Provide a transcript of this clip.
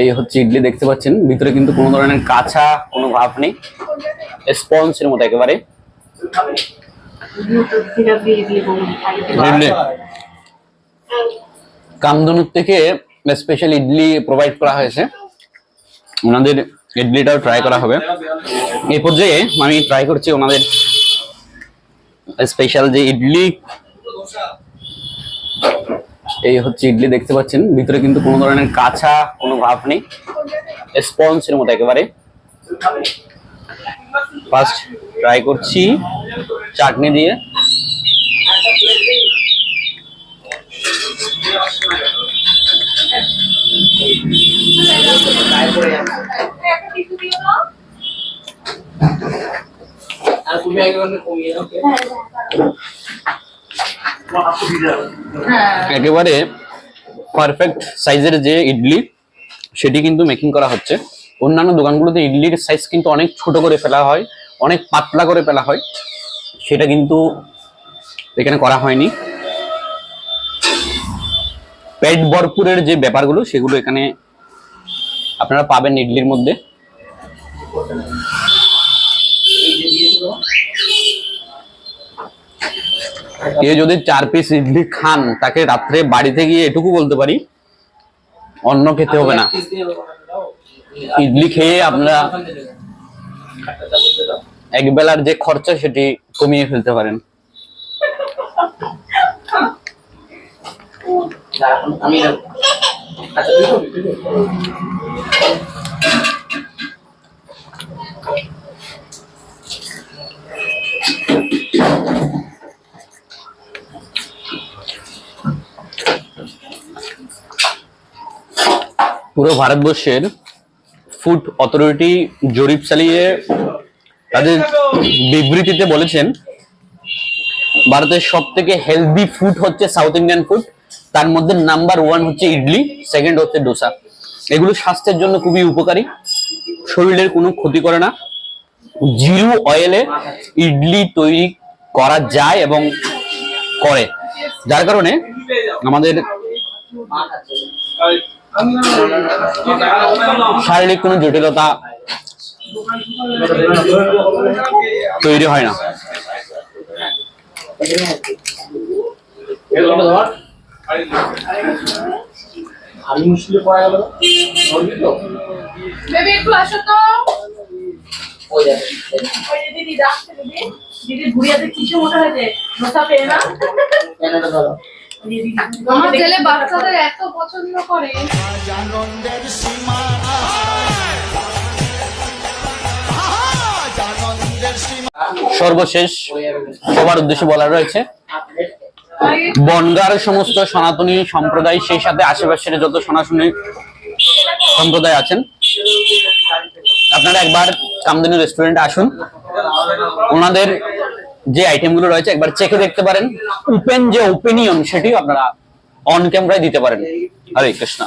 এই হচ্ছে ইডলি দেখতে পাচ্ছেন। ভিতরে কিন্তু কোনো ধরনের কাঁচা কোনো ভাব নেই। স্পঞ্জের মতো একেবারে। কামদনুর থেকে স্পেশাল ইডলি প্রোভাইড করা হয়েছে। ওনাদের ইডলিটাও ট্রাই করা হবে। এই পর্যায়ে আমি ট্রাই করছি ওনাদের স্পেশাল যে ইডলি এই হচ্ছে ইডলি দেখতে পাচ্ছেন। ভিতরে কিন্তু কোনো ধরনের কাঁচা কোনো ভাব নেই। স্পঞ্জের মতো একেবারে। ফার্স্ট ট্রাই করছি চাটনি দিয়ে। একেবারে পারফেক্ট সাইজের যে ইডলি, সেটি কিন্তু মেকিং করা হচ্ছে। অন্যান্য দোকানগুলোতে ইডলির সাইজ কিন্তু অনেক ছোট করে ফেলা হয়, অনেক পাতলা করে ফেলা হয়। সেটা কিন্তু এখানে করা হয়নি। পেট ভরপুরের যে ব্যাপারগুলো, সেগুলো এখানে আপনারা পাবেন ইডলির মধ্যে। কেউ যদি চার পিস ইডলি খান, তাকে রাত্রে বাড়িতে গিয়ে এটুকু বলতে পারি অন্য খেতে হবে না। ইডলি খেয়ে আপনারা এক বেলার যে খরচা সেটি কমিয়ে ফেলতে পারেন। আমি পুরো ভারতবর্ষের ফুড অথরিটি জরিপ চালিয়ে তাদের বিবৃতিতে বলেছেন, ভারতের সব থেকে হেলদি ফুড হচ্ছে সাউথ ইন্ডিয়ান ফুড তার মধ্যে নাম্বার ওয়ান হচ্ছে ইডলি সেকেন্ড হচ্ছে ডোসা এগুলো স্বাস্থ্যের জন্য খুবই উপকারী, শরীরের কোনো ক্ষতি করে না। জিরো অয়েলে ইডলি তৈরি করা যায় এবং করে। যার কারণে আমাদের শারীরিক কোনো জটিলতা তৈরি হয় না। আমি মুশকিলে পড়া গেল বেবি একটু আসো তো। ওই যাবে ওই যে দিদি ডাকছে দিদি। দিদি ভুড়িয়াতে কিছু মোটা হয়েছে? ধোসা পেয়ে না? ধরো। আমার ছেলে বাচ্চাদের এত পছন্দ করে। সর্বশেষ সবার উদ্দেশ্যে বলা রয়েছে, বনগার সমস্ত সনাতনী সম্প্রদায় সেই সাথে আশেপাশের যত সনাতনী সম্প্রদায় আছেন, আপনারা একবার কামদানি রেস্টুরেন্টে আসুন। ওনাদের যে আইটেমগুলো রয়েছে, একবার চেকে দেখতে পারেন। ওপেন যে ওপিনিয়ন সেটিও আপনারা অন ক্যামেরায় দিতে পারেন। হরে কৃষ্ণ।